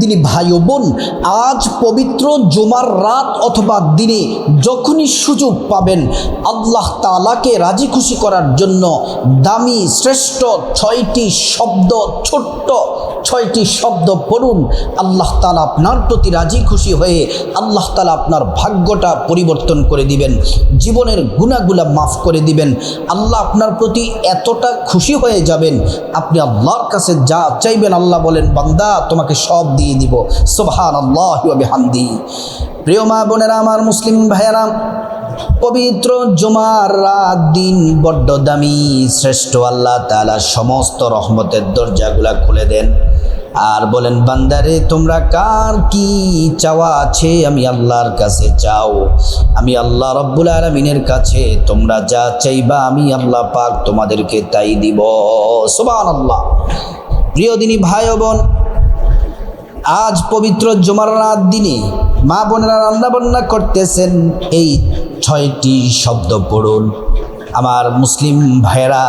দিনী ভাই ও বোন আজ পবিত্র জুমার রাত অথবা দিনে যখনই সুযোগ পাবেন আল্লাহ তালাকে রাজি খুশি করার জন্য দামি শ্রেষ্ঠ ছয়টি শব্দ, ছোট্ট ছয়টি শব্দ পড়ুন। আল্লাহ তালা আপনার প্রতি রাজি খুশি হয়ে আল্লাহ তালা আপনার ভাগ্যটা পরিবর্তন করে দিবেন। জীবনের গুণাগুলা মাফ করে দিবেন। আল্লাহ আপনার প্রতি এতটা খুশি হয়ে যাবেন। আপনি আল্লাহর কাছে যা চাইবেন আল্লাহ বলেন, বান্দা, তোমাকে সব দিয়ে দিব সোভান আল্লাহ প্রিয় মা বোনেরা, আমার মুসলিম ভাইয়েরা, পবিত্র জুমার রাত দিন বড্ড দামি। শ্রেষ্ঠ আল্লাহ তালা সমস্ত রহমতের দরজাগুলা খুলে দেন। আর বলেন, বান্দারে, তোমরা কার কি চাওয়া আছে আমি আল্লাহর কাছে চাও? আমি আল্লাহ রব্বুল আলমিনের কাছে তোমরা যা চাইবা আমি আল্লাহ পাক তোমাদেরকে তাই দিব। সোবান আল্লাহ প্রিয় দিনী ভাই বোন আজ পবিত্র জুমার রাত দিনে মা বোনেরা রান্নাবান্না করতেছেন এই ছয়টি শব্দ পড়ুন। আমার মুসলিম ভাইয়েরা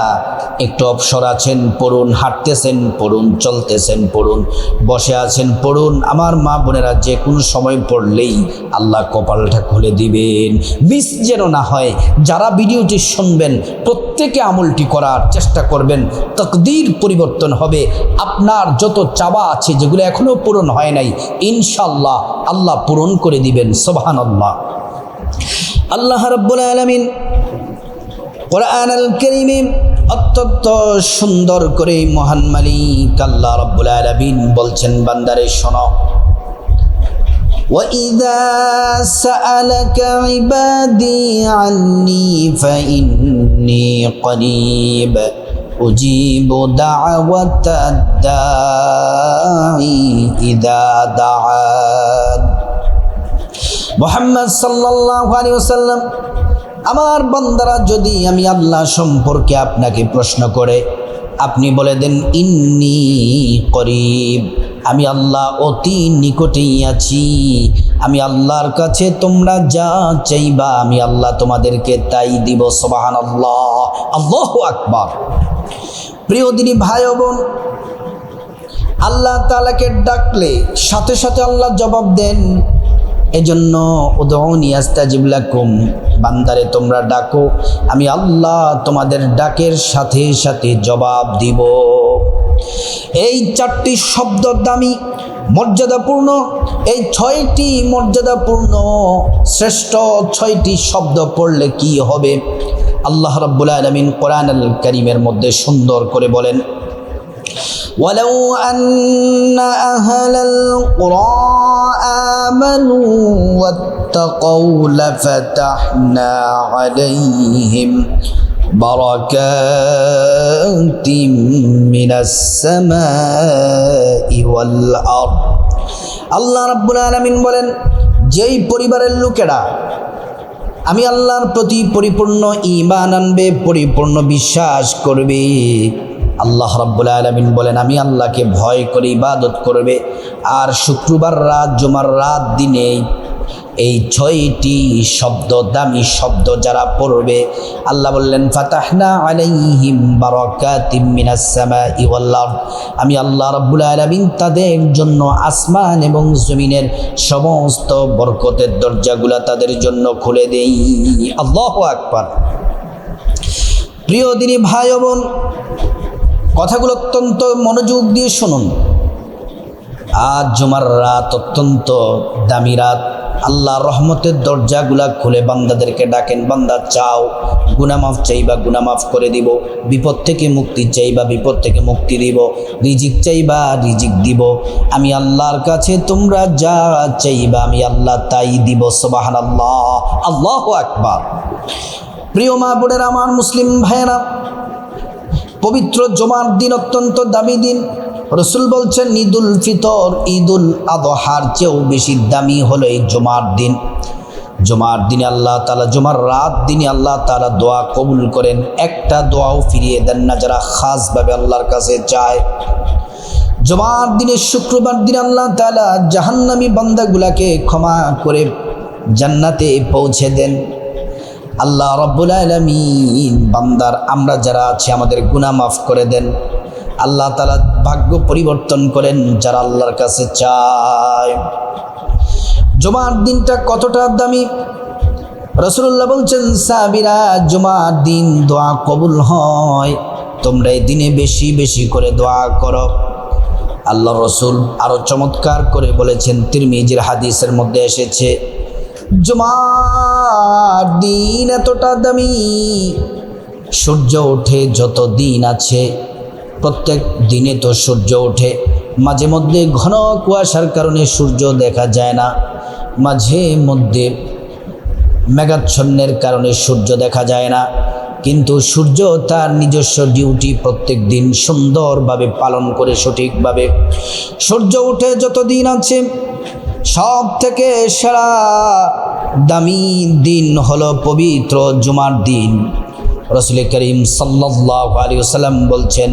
একটু অবসর আছেন, পড়ুন, হাঁটতেছেন, পড়ুন, চলতেছেন, পড়ুন, বসে আছেন, পড়ুন। আমার মা বোনেরা যে কোনো সময় পড়লেই আল্লাহ কপালটা খুলে দিবেন। মিস যেন না হয়, যারা ভিডিওটি শুনবেন, প্রত্যেকে আমলটি করার চেষ্টা করবেন। তকদির পরিবর্তন হবে। আপনার যত চাওয়া আছে, যেগুলো এখনও পূরণ হয় নাই ইনশাল্লাহ আল্লাহ পূরণ করে দিবেন সোবাহান আল্লাহ আল্লাহ রব্বুল আলমিন কোরআন আল করিমে অত্যন্ত সুন্দর করে মহান মালিক আল্লাহ রব্বুল আলামিন বলছেন বান্দারে শোনো وإذا سألك عبادي عني فإني قريب أجيب دعوة الداعي إذا دعان মোহাম্মদ সাল্লাল্লাহু আলাইহি ওয়াসাল্লাম আমার বান্দারা, যদি আমি আল্লাহ সম্পর্কে আপনাকে প্রশ্ন করে, আপনি বলে দেন, ইন্নি করিব, আমি আল্লাহ অতি নিকটেই আছি, আমি আল্লাহর কাছে তোমরা যা চাইবা, আমি আল্লাহ তোমাদেরকে তাই দিব সবাহান আল্লাহ আল্লাহ আকবার। প্রিয় দিনী ভাই বোন, আল্লাহ তালাকে ডাকলে সাথে সাথে আল্লাহ জবাব দেন এজন্য উদৌনি আস্তাজিবলাকুম বান্দারে তোমরা ডাকো, আমি আল্লাহ তোমাদের ডাকের সাথে সাথে জবাব দিব। এই চারটি শব্দ দামি, মর্যাদাপূর্ণ, এই ছয়টি মর্যাদাপূর্ণ, শ্রেষ্ঠ ছয়টি শব্দ পড়লে কি হবে? আল্লাহ রাব্বুল আলমিন কোরআন আল করিমের মধ্যে সুন্দর করে বলেন ولو أن أهل القرى آمنوا واتقوا لفتحنا عليهم بركات من السماء والأرض আল্লাহ রাব্বুল আলামিন বলেন যেই পরিবারের লোকেরা আমি আল্লাহর প্রতি পরিপূর্ণ ঈমান আনবে পরিপূর্ণ বিশ্বাস করবে আল্লাহ রাব্বুল আলমিন বলেন, আমি আল্লাহকে ভয় করে ইবাদত করবে আর শুক্রবার রাত, জুমার রাত দিনে এই ছয়টি শব্দ, দামি শব্দ যারা পড়বে, আল্লাহ বললেন, ফাতাহনা আলাইহিম বারাকাতিম মিনাস সামাই ওয়াল আরদ। আমি আল্লাহ রাব্বুল আলামিন তাদের জন্য আসমান এবং জমিনের সমস্ত বরকতের দরজাগুলা তাদের জন্য খুলে দেই। আল্লাহু আকবার। প্রিয় দিনী ভাই বোন কথাগুলো অত্যন্ত মনোযোগ দিয়ে শুনুন। আজ জুমার রাত অত্যন্ত দামি রাত। আল্লাহ রহমতের দরজাগুলা খুলে বান্দাদেরকে ডাকেন, বান্দা, চাও গুনামাফ চাইবা গুনামাফ করে দিব। বিপদ থেকে মুক্তি চাইবা, বিপদ থেকে মুক্তি দিব। রিজিক চাইবা, রিজিক দিব। আমি আল্লাহর কাছে তোমরা যা চাইবা, আমি আল্লাহ তাই দিব। সোবাহান আল্লাহ আল্লাহ আকবার। প্রিয় মা বোনের, আমার মুসলিম ভাইয়েরা পবিত্র জমার দিন অত্যন্ত দামি দিন। রসুল বলছেন, ঈদুল ফিতর, ঈদুল আদহার চেয়েও বেশি দামি হলো এই জমার দিন। জমার দিনে আল্লাহ তালা জমার রাত দিনে আল্লাহ তালা দোয়া কবুল করেন। একটা দোয়াও ফিরিয়ে দেন না, যারা খাসভাবে আল্লাহর কাছে চায় জমার দিনে, শুক্রবার দিন আল্লাহ তালা জাহান্নামি বান্দাগুলাকে ক্ষমা করে জান্নাতে পৌঁছে দেন। আল্লাহ রব্বুল আলমিন, বান্দার আমরা যারা আছি, আমাদের গুনাহ মাফ করে দেন। আল্লাহ তালা ভাগ্য পরিবর্তন করেন, যারা আল্লাহর কাছে চায়। জমার দিনটা কতটা দামি? রসুল্লাহ বলছেন সাবিরা জমার দিন দোয়া কবুল হয়, তোমরা এই দিনে বেশি বেশি করে দোয়া করো। আল্লাহ রসুল আরও চমৎকার করে বলেছেন, তিরমিজির হাদিসের মধ্যে এসেছে জমার দিন এতটা দামি। সূর্য ওঠে যত দিন আছে, প্রত্যেক দিনে তো সূর্য ওঠে। মাঝে মধ্যে ঘন কুয়াশার কারণে সূর্য দেখা যায় না। মাঝে মধ্যে মেঘাচ্ছন্নের কারণে সূর্য দেখা যায় না। কিন্তু সূর্য তার নিজস্ব ডিউটি প্রত্যেক দিন সুন্দরভাবে পালন করে সঠিকভাবে। সূর্য উঠে যত দিন আছে সব থেকে সেরা দামি দিন হলো পবিত্র জুমার দিন। রসুল করিম সাল্লাহ আলী সাল্লাম বলছেন,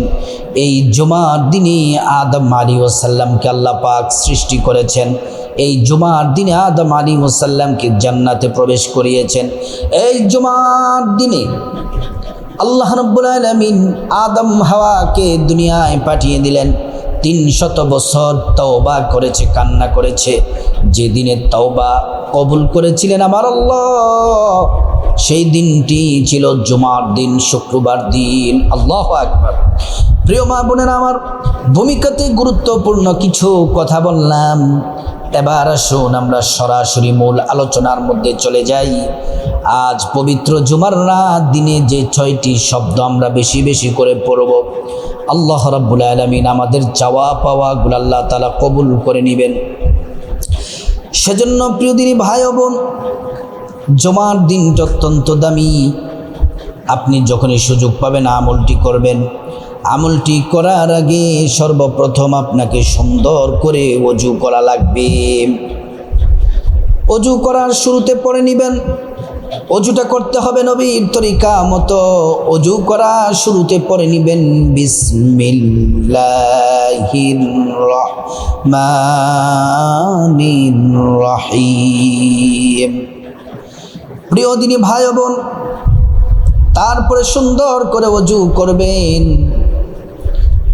এই জুমার দিনই আদম আলী ওসাল্লামকে আল্লাহ পাক সৃষ্টি করেছেন। এই জুমার দিনে আদম আলী ওসাল্লামকে জান্নাতে প্রবেশ করিয়েছেন। এই জুমার দিনে আল্লাহ রব্বুল আলমিন আদম হাওয়াকে দুনিয়ায় পাঠিয়ে দিলেন। তিন শত বছর তওবা করেছে, কান্না করেছে। যেদিনে তওবা কবুল করেছিলেন আমার আল্লাহ, সেই দিনটি ছিল জুমার দিন, শুক্রবার দিন। আল্লাহ আকবার। প্রিয় মা বোনেরা, আমার ভূমিকাতে গুরুত্বপূর্ণ কিছু কথা বললাম। এবার আসুন আমরা সরাসরি মূল আলোচনার মধ্যে চলে যাই। আজ পবিত্র জুমার রাত দিনে যে ছয়টি শব্দ আমরা বেশি বেশি করে পড়ব, আল্লাহ রাব্বুল আলমিন আমাদের চাওয়া পাওয়াগুলো আল্লাহ তালা কবুল করে নেবেন। সেজন্য প্রিয় দিনী ভাই বোন, জমার দিনটা অত্যন্ত দামি। আপনি যখনই সুযোগ পাবেন আমলটি করবেন। আমলটি করার আগে সর্বপ্রথম আপনাকে সুন্দর করে অজু করা লাগবে। অজু করার শুরুতে পড়ে নেবেন। অজুটা করতে হবে নবীর তরিকা মতো। অজু করা শুরুতে পড়ে নিবেন রহিম। প্রিয় দিনী ভাই বোন, তারপরে সুন্দর করে অজু করবেন।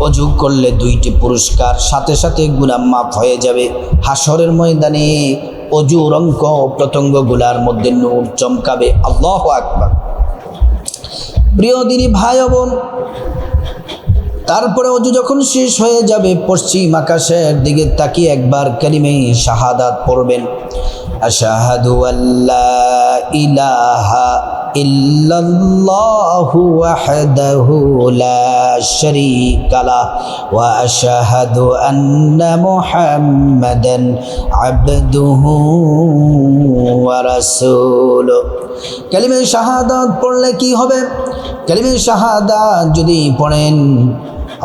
অজু করলে দুইটি পুরস্কার, সাথে সাথে গুনাম মাফ হয়ে যাবে। হাসরের ময়দানে অজুর প্রতঙ্গগুলার মধ্যে নূর চমকাবে। আল্লাহ আকবার। প্রিয় দিনী ভাই বোন, তারপরে অজু যখন শেষ হয়ে যাবে, পশ্চিম আকাশের দিকে তাকিয়ে একবার কালিমে শাহাদাত পড়বেন। আশাহাদু আল্লাহ ইলাহা ইল্লাল্লাহু ওয়াহদাহু লা শারীকা লাহ ওয়া আশহাদু আন্না মুহাম্মাদান আবদুহু ওয়া রাসূলুহু। কালিমে শাহাদাত পড়লে কি হবে? কালিমে শাহাদাত যদি পড়েন,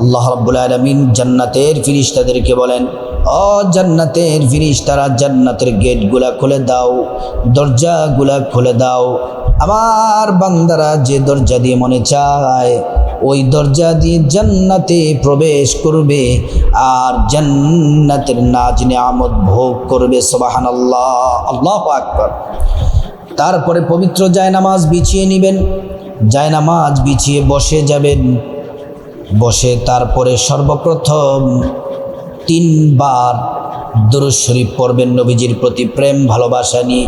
আল্লাহ রাব্বুল আলামিন জান্নাতের ফিরিস্তাদেরকে বলেন ও জান্নাতের ফিরিস্তারা জান্নাতের গেটগুলা খুলে দাও, দরজাগুলা খুলে দাও। আমার বান্দারা যে দরজা দিয়ে মনে চায়, ওই দরজা দিয়ে জান্নাতে প্রবেশ করবে আর জান্নাতের নাজ নিয়ামত ভোগ করবে সোবাহান আল্লাহ আল্লাহ আকবর। তারপরে পবিত্র জায়নামাজ বিছিয়ে নেবেন। জায়নামাজ বিছিয়ে বসে যাবেন। বসে তারপরে সর্বপ্রথম তিনবার দুরুদ শরীফ পড়বেন নবীজির প্রতি প্রেম, ভালোবাসা নিয়ে।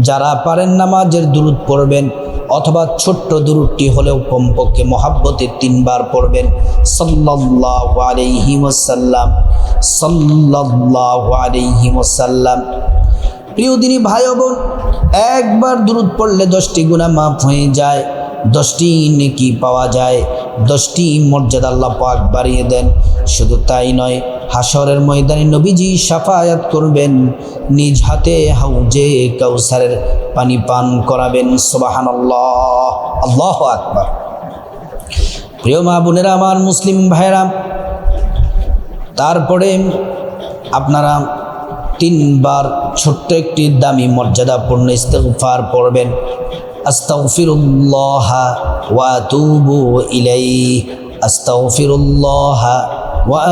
যারা পারেন নামাজের দুরুদ পড়বেন অথবা ছোট্ট দুরুদটি হলেও কমপক্ষে মহাব্বতে তিনবার পড়বেন। ওয়াসাল্লাম, সাল্লাল্লাহু আলাইহি ওয়াসাল্লাম। প্রিয় দিনী ভাই বোন, একবার দূরত পড়লে দশটি গুণা মাফ হয়ে যায়, দশটি নেকি পাওয়া যায়, দশটি মর্যাদা আল্লাহ পাক বাড়িয়ে দেন। শুধু তাই নয় হাসরের ময়দানে নবীজি সাফায়াত করবেন, নিজ হাতে হাউজে কাউসারের পানি পান করাবেন সোবাহান আল্লাহ আকবার। প্রিয় মা বোনেরা, আমার মুসলিম ভাইরা তারপরে আপনারা তিনবার ছোট্ট একটি দামি মর্যাদাপূর্ণ ইস্তেগফার পড়বেন। আস্তাগফিরুল্লাহ ওয়া আতুবু ইলাইহি ওয়া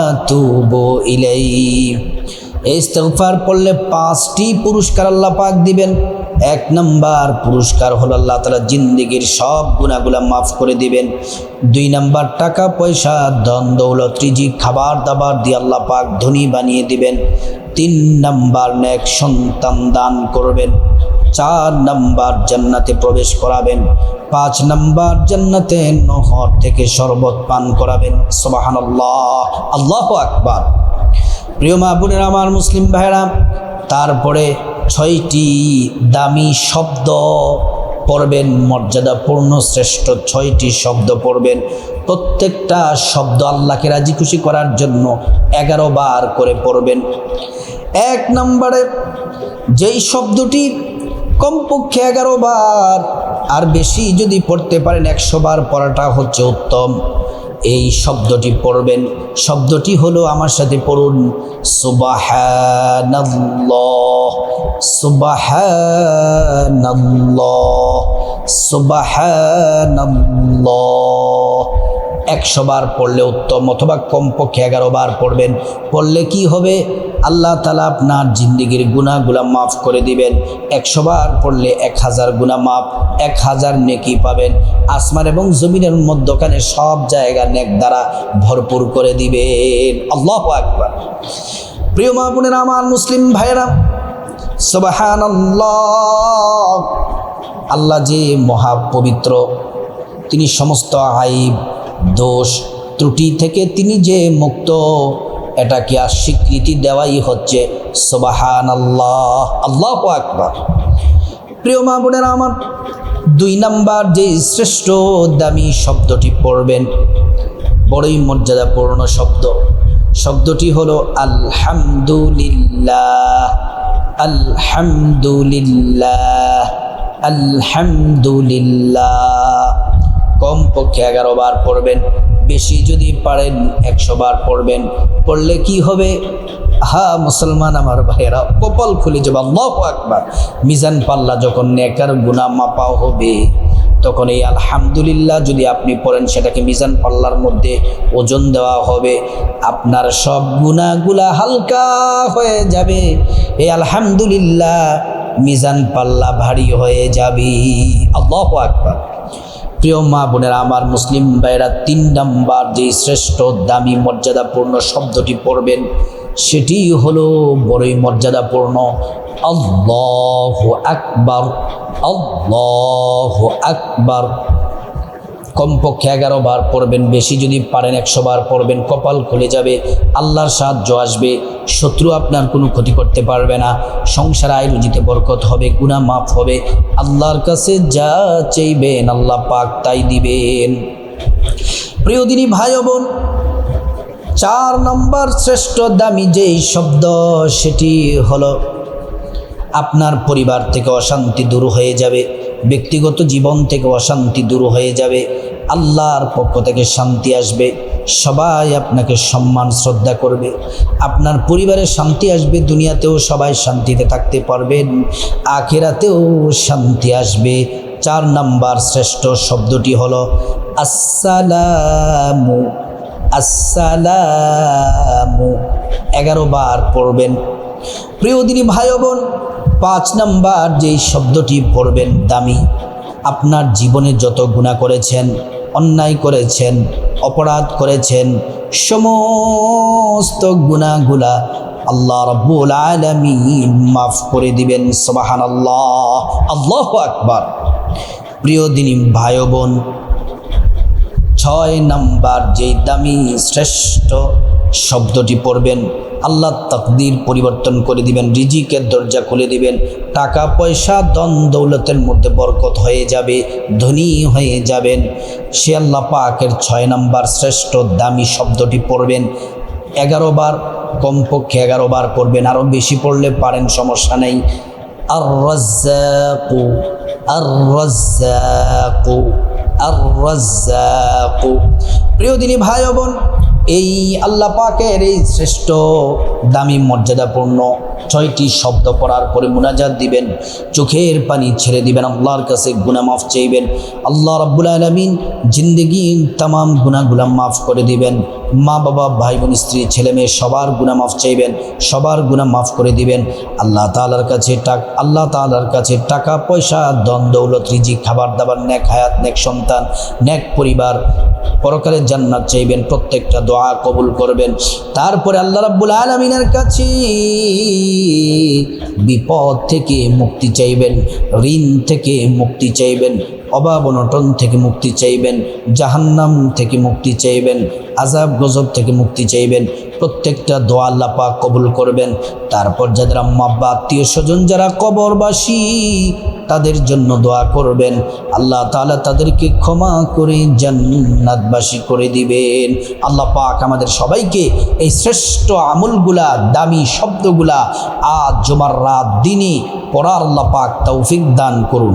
এই পড়লে পাঁচটি পুরস্কার আল্লাহ পাক দিবেন। এক নাম্বার পুরস্কার হলো আল্লাহ তালা জিন্দিগির সব গুণাগুলা মাফ করে দিবেন। দুই নাম্বার টাকা, পয়সা, ধন, দৌলত, রিজিক, খাবার দাবার দিয়ে আল্লাহ পাক ধনী বানিয়ে দিবেন। তিন নাম্বার নেক সন্তান দান করবেন। চার নাম্বার জান্নাতে প্রবেশ করাবেন, পাঁচ নাম্বার জান্নাতে নহর থেকে শরবত পান করাবেন সোবাহান আল্লাহ আকবার। প্রিয় মা বোনের, আমার মুসলিম ভাইরা তারপরে ছয়টি দামি শব্দ পড়বেন, মর্যাদাপূর্ণ শ্রেষ্ঠ ছয়টি শব্দ পড়বেন। প্রত্যেকটা শব্দ আল্লাহকে রাজি খুশি করার জন্য এগারো বার করে পড়বেন। এক নম্বরে যেই শব্দটি কমপক্ষে এগারো বার। আর বেশি যদি পড়তে পারেন, একশো বার পড়াটা হচ্ছে উত্তম। এই শব্দটি পড়বেন। শব্দটি হলো আমার সাথে পড়ুন, সুবাহানাল্লাহ সুবাহানাল্লাহ সুবাহানাল্লাহ। একশো বার পড়লে উত্তম অথবা কমপক্ষে এগারো বার পড়বেন। পড়লে কি হবে? আল্লাহ তালা আপনার জিন্দিগির গুণাগুলা মাফ করে দিবেন। একশো বার পড়লে এক হাজার গুণা মাফ, এক হাজার নেকি পাবেন। আসমান এবং জমিনের মধ্যখানে সব জায়গা নেক দ্বারা ভরপুর করে দিবেন। আল্লাহ আকবার। প্রিয় মা বোনের, আমার মুসলিম ভাইরা সবাহান আল্লাহ যে মহাপবিত্র, তিনি সমস্ত আইব দোষ ত্রুটি থেকে তিনি যে মুক্ত, এটাকে আর স্বীকৃতি দেওয়াই হচ্ছে সোবাহান আল্লাহ আল্লাহ আকবার। প্রিয় মা বোনেরা আমার, দুই নাম্বার যে শ্রেষ্ঠ দামি শব্দটি পড়বেন, বড়ই মর্যাদাপূর্ণ শব্দ। শব্দটি হলো আলহামদুলিল্লাহ আলহামদুলিল্লাহ আলহামদুলিল্লাহ। কমপক্ষে এগারো বার পড়বেন। বেশি যদি পারেন একশো বার পড়বেন। পড়লে কি হবে? হা মুসলমান আমার ভাইয়েরা, কপাল খুলে যাবে। আল্লাহ আকবার। মিজান পাল্লা যখন নেকার গুনা মাপাও হবে, তখন এই আলহামদুলিল্লাহ যদি আপনি পড়েন, সেটাকে মিজান পাল্লার মধ্যে ওজন দেওয়া হবে। আপনার সব গুণাগুলা হালকা হয়ে যাবে। এই আলহামদুলিল্লাহ মিজান পাল্লা ভারী হয়ে যাবে। আল্লাহ আকবার। প্রিয় মা বোনেরা, আমার মুসলিম ভাইরা তিন নাম্বার যে শ্রেষ্ঠ দামি মর্যাদাপূর্ণ শব্দটি পড়বেন, সেটি হলো বড়ই মর্যাদাপূর্ণ, আল্লাহ আকবার আল্লাহ আকবার। কমপক্ষে এগারো বার পড়বেন, বেশি যদি পারেন একশো বার পড়বেন, কপাল খুলে যাবে, আল্লাহর সাহায্য আসবে, শত্রু আপনার কোনো ক্ষতি করতে পারবে না, সংসার আয় রুজিতে বরকত হবে গুণা মাফ হবে, আল্লাহর কাছে যা চাইবেন আল্লাহ পাক তাই দিবেন। প্রিয় দিনী ভাই বোন, চার নম্বর শ্রেষ্ঠ দামি যেই শব্দ সেটি হলো, আপনার পরিবার থেকে অশান্তি দূর হয়ে যাবে, ব্যক্তিগত জীবন থেকে অশান্তি দূর হয়ে যাবে আল্লাহর পক্ষ থেকে শান্তি আসবে, সবাই আপনাকে সম্মান, শ্রদ্ধা করবে। আপনার পরিবারে শান্তি আসবে, দুনিয়াতেও সবাই শান্তিতে থাকতে পারবেন, আখেরাতেও শান্তি আসবে। চার নাম্বার শ্রেষ্ঠ শব্দটি হলো, আসসালামু আসসালামু। এগারো বার পড়বেন। প্রিয় দিনী ভাই বোন, পাঁচ নাম্বার যেই শব্দটি পড়বেন দামি। আপনার জীবনে যত গুণা করেছেন, অন্যায় করেছেন, অপরাধ করেছেন, সমস্ত গুণাগুলা আল্লাহ রব্বুল আলমিন মাফ করে দিবেন সবাহান আল্লাহ আল্লাহ আকবার। প্রিয় দিনী ভাই বোন, ছয় নাম্বার যেই দামি শ্রেষ্ঠ শব্দটি পড়বেন। আল্লাহ তকদির পরিবর্তন করে দিবেন, রিজিকের দরজা খুলে দিবেন টাকা পয়সা দন দৌলতের মধ্যে বরকত হয়ে যাবে, ধনী হয়ে যাবেন। সে আল্লাহ পাকের ছয় নাম্বার শ্রেষ্ঠ দামি শব্দটি পড়বেন। এগারো বার, কমপক্ষে এগারো বার পড়বেন আরও বেশি পড়লে পারেন, সমস্যা নেই। আর রাজ্জাকু আর রাজ্জাকু আর রাজ্জাকু প্রিয় দিনী ভাই বোন এই আল্লাহ পাকের এই শ্রেষ্ঠ দামি মর্যাদাপূর্ণ ছয়টি শব্দ পড়ার পরে মুনাজাত দিবেন, চোখের পানি ছেড়ে দিবেন, আল্লাহর কাছে গুনা মাফ চাইবেন, আল্লাহ রাব্বুল আলমিন জিন্দগি তাম গুনাহগুলা মাফ করে দিবেন। মা বাবা ভাই বোন স্ত্রী, ছেলে মেয়ে, সবার গুনাহ মাফ চাইবেন, সবার গুনাহ মাফ করে দিবেন। আল্লাহ তালার কাছে টাক, আল্লাহ তালার কাছে টাকা, পয়সা দন দৌলত খাবার দাবার ন্যাক হায়াত ন্যাক সন্তান ন্যাক পরিবার পরকালের জান্নাত চাইবেন, প্রত্যেকটা দোয়া কবুল করবেন। তারপরে আল্লাহ রাব্বুল আলামিনের কাছে বিপদ থেকে মুক্তি চাইবেন, ঋণ থেকে মুক্তি চাইবেন, অভাব অনটন থেকে মুক্তি চাইবেন, জাহান্নাম থেকে মুক্তি চাইবেন আজাব গজব থেকে মুক্তি চাইবেন। প্রত্যেকটা দোয়া আল্লাহ পাক কবুল করবেন। তারপর যাদের আম্মা, আব্বা, আত্মীয় স্বজন যারা কবরবাসী, তাদের জন্য দোয়া করবেন। আল্লাহ তাআলা তাদেরকে ক্ষমা করে জান্নাতবাসী করে দিবেন। আল্লাহ পাক আমাদের সবাইকে এই শ্রেষ্ঠ আমলগুলা, দামি শব্দগুলা আজ, জমার রাত দিনে পড়ার আল্লাহ পাক তৌফিক দান করুন।